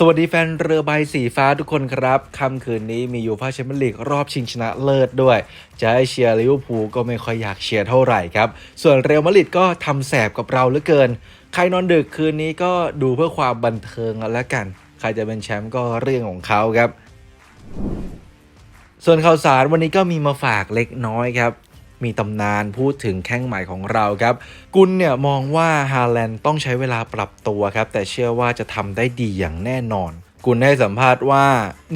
สวัสดีแฟนเรือใบสีฟ้าทุกคนครับค่ำคืนนี้มียูฟ่าแชมเปี้ยนลีกรอบชิงชนะเลิศด้วย จะให้เชียร์ลิเวอร์พูลก็ไม่ค่อยอยากเชียร์เท่าไหร่ครับ ส่วนเรอัลมาดริดก็ทำแสบกับเราเหลือเกิน ใครนอนดึกคืนนี้ก็ดูเพื่อความบันเทิงกันแล้วกัน ใครจะเป็นแชมป์ก็เรื่องของเขาครับ ส่วนข่าวสารวันนี้ก็มีมาฝากเล็กน้อยครับ มีตำนานพูดถึงแข้งใหม่ของเราครับ กุลเนี่ยมองว่าฮาแลนด์ต้องใช้เวลาปรับตัวครับ แต่เชื่อว่าจะทำได้ดีอย่างแน่นอนกุลให้สัมภาษณ์ว่า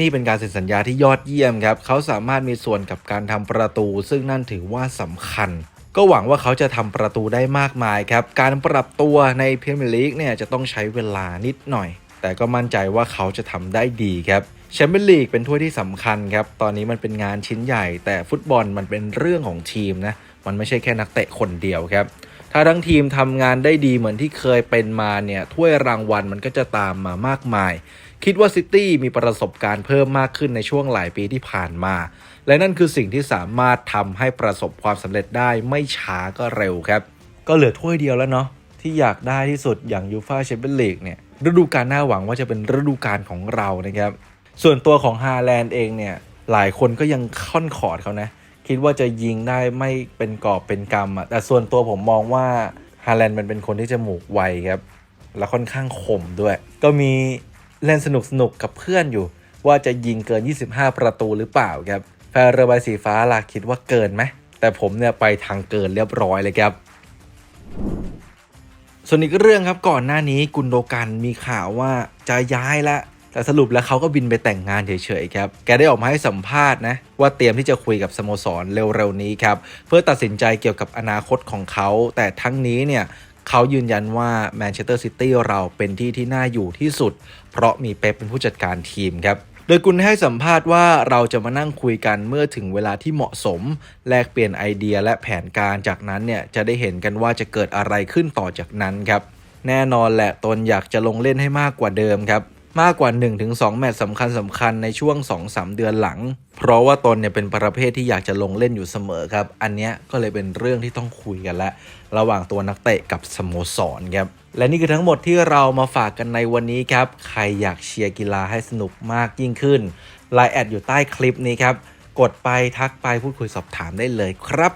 นี่เป็นการเซ็นสัญญาที่ยอดเยี่ยมครับ เขาสามารถมีส่วนกับการทำประตู ซึ่งนั่นถือว่าสำคัญ ก็หวังว่าเขาจะทำประตูได้มากมายครับ การปรับตัวในพรีเมียร์ลีกเนี่ยจะต้องใช้เวลานิดหน่อย แต่ก็มั่นใจว่าเขาจะทำได้ดีครับแชมเปี้ยนลีกเป็นถ้วยที่สำคัญครับ ตอนนี้มันเป็นงานชิ้นใหญ่ แต่ฟุตบอลมันเป็นเรื่องของทีมนะ มันไม่ใช่แค่นักเตะคนเดียวครับ ถ้าทั้งทีมทำงานได้ดีเหมือนที่เคยเป็นมาเนี่ย ถ้วยรางวัลมันก็จะตามมามากมาย คิดว่าซิตี้มีประสบการณ์เพิ่มมากขึ้นในช่วงหลายปีที่ผ่านมา และนั่นคือสิ่งที่สามารถทำให้ประสบความสำเร็จได้ไม่ช้าก็เร็วครับ ก็เหลือถ้วยเดียวแล้วเนาะที่อยากได้ที่สุดอย่างยูฟาแชมเปี้ยนลีกเนี่ย ฤดูกาลหน้าหวังว่าจะเป็นฤดูกาลของเรานะครับ ส่วนตัวของฮาแลนด์เองเนี่ยหลายคนก็ยังค่อนขอดเขานะ คิดว่าจะยิงได้ไม่เป็นกอบเป็นกำอะแต่ส่วนตัวผมมองว่าฮาแลนด์มันเป็นคนที่จมูกไวครับ แล้วค่อนข้างคมด้วย ก็มีเล่นสนุกสนุกๆกับเพื่อนอยู่ ว่าจะยิงเกิน 25 ประตูหรือเปล่าครับแฟนเรือใบสีฟ้าล่ะคิดว่าเกินไหมแต่ผมเนี่ยไปทางเกินเรียบร้อยเลยครับ ส่วนอีกเรื่องครับก่อนหน้านี้กุนโดกันมีข่าวว่าจะย้ายละแต่สรุปแล้วเขาก็บินไปแต่งงานเฉยๆครับ แกได้ออกมาให้สัมภาษณ์นะ ว่าเตรียมที่จะคุยกับสโมสรเร็วๆนี้ครับ เพื่อตัดสินใจเกี่ยวกับอนาคตของเขา แต่ทั้งนี้เนี่ยเขายืนยันว่าแมนเชสเตอร์ซิตี้เราเป็นที่ที่น่าอยู่ที่สุด เพราะมีเป๊ปเป็นผู้จัดการทีมครับ ดยคุณให้สัมภาษณ์ว่าเราจะมานั่งคุยกันเมื่อถึงเวลาที่เหมาะสม แลกเปลี่ยนไอเดียและแผนการจากนั้นเนี่ยจะได้เห็นกันว่าจะเกิดอะไรขึ้นต่อจากนั้นครับ แน่นอนแหละตนอยากจะลงเล่นให้มากกว่าเดิมครับ มากกว่า 1-2 แมตช์สำคัญสำคัญในช่วง 2-3 เดือนหลัง เพราะว่าตนเนี่ยเป็นประเภทที่อยากจะลงเล่นอยู่เสมอครับ อันเนี้ยก็เลยเป็นเรื่องที่ต้องคุยกันและ ระหว่างตัวนักเตะกับสโมสรครับ และนี่คือทั้งหมดที่เรามาฝากกันในวันนี้ครับ ใครอยากเชียร์กีฬาให้สนุกมากยิ่งขึ้นไลน์แอดอยู่ใต้คลิปนี้ครับ กดไปทักไปพูดคุยสอบถามได้เลยครับ